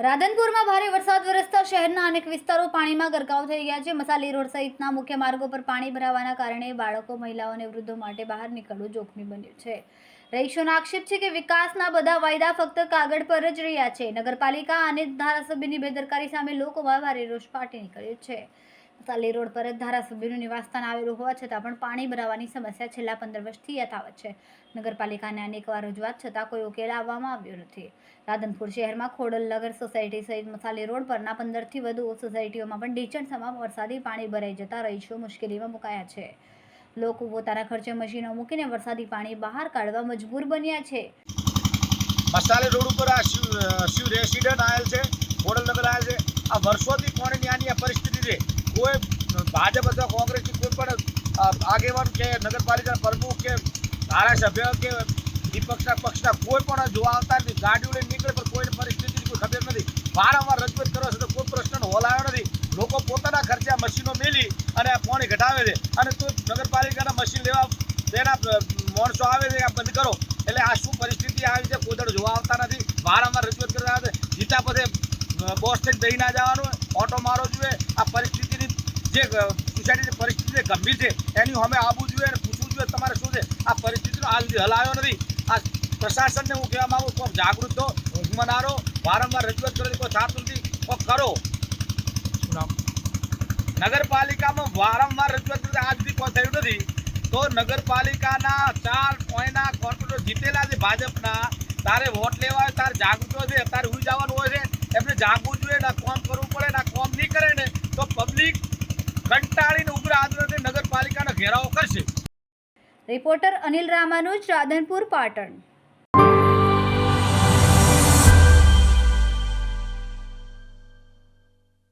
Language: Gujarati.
રાધનપુરમાં ભારે વરસાદ વરસતા શહેરના અનેક વિસ્તારો પાણીમાં ગરકાવ થઈ ગયા છે. મસાલી રોડ સહિતના મુખ્ય માર્ગો પર પાણી ભરાવાના કારણે બાળકો, મહિલાઓ અને વૃદ્ધો માટે બહાર નીકળવું જોખમી બન્યું છે. રહીશોનો આક્ષેપ છે કે વિકાસના બધા વાયદા ફક્ત કાગળ પર જ રહ્યા છે. નગરપાલિકા અને ધારાસભ્યની બેદરકારી સામે લોકોમાં ભારે રોષ ફાટી નીકળ્યો છે. મસાલી રોડ પર જ ધારાસભ્યનું નિવાસસ્થાન આવેલું હોવા છતાં પણ પાણી ભરાવાની સમસ્યા છેલ્લા પંદર વર્ષથી યથાવત છે. નગરપાલિકાને અનેકવાર રજૂઆત છતાં કોઈ ઉકેલ આવવામાં આવ્યો નથી. રાધનપુર શહેરમાં ખોડલનગર સોસાયટી સહિત મસાલી રોડ પરના પંદરથી વધુ સોસાયટીઓમાં પણ ઢીચણસમાં વરસાદી પાણી ભરાઈ જતા રહીશો મુશ્કેલીમાં મુકાયા છે. લોકો પોતાના ખર્ચે મશીનો મૂકીને વરસાદી પાણી બહાર કાઢવા મજબૂર બન્યા છે. મસાલી રોડ ઉપર આ શિવ રેસિડન્ટ આવેલ છે? ખોડલનગર આવેલ છે? આ વર્ષોથી પાણીની આની આ પરિસ્થિતિ છે કોઈ ભાજપ અથવા કોંગ્રેસની કોઈ પણ આગેવાન કે નગરપાલિકાના પ્રમુખ કે ધારાસભ્ય કે વિપક્ષના પક્ષના કોઈ પણ જોવા આવતા નથી. ગાડીઓ લઈને નીકળે પણ કોઈને પરિસ્થિતિની કોઈ ખબર નથી. વારંવાર રજૂઆત કરવા છતાં કોઈ પ્રશ્નનો હોલ નથી. લોકો પોતાના ખર્ચે આ મશીનો મેલી અને આ પાણી ઘટાવે છે. અને તો નગરપાલિકાના મશીન લેવા તેના માણસો આવે છે, આ બંધ કરો. એટલે આ શું પરિસ્થિતિ આવી છે, કોઈ જોવા આવતા નથી. વારંવાર રજૂઆત કરતા જીતા પછી બોસ થઈ દઈ ના જવાનું. ઓટો મારો જોઈએ. જે સોસાયટીની પરિસ્થિતિ ગંભીર છે એની અમે આવવું જોઈએ અને પૂછવું જોઈએ તમારે શું છે? આ પરિસ્થિતિનો હાલ હલ આવ્યો નથી. આ પ્રશાસનને હું કહેવા માગું કોઈ જાગૃત થો મનારો વારંવાર રજૂઆત કરો કોઈ થતું નથી કોઈ કરો. નગરપાલિકામાં વારંવાર રજૂઆત કરી આજ સુધી કોઈ થયું નથી. તો નગરપાલિકાના ચાર પોઈન્ટના કોર્પોરેટર જીતેલા છે ભાજપના. તારે વોટ લેવા તારે જાગૃત હોય છે તારે ઉઈ જવાનું હોય છે. એમને જાગવું જોઈએ ને કોમ કરવું પડે ને આ કોમ નહીં કરે ને તો પબ્લિક કંટાળીને ઉગ્ર રિપોર્ટર અનિલ રામાનુજ રાધનપુર પાટણ.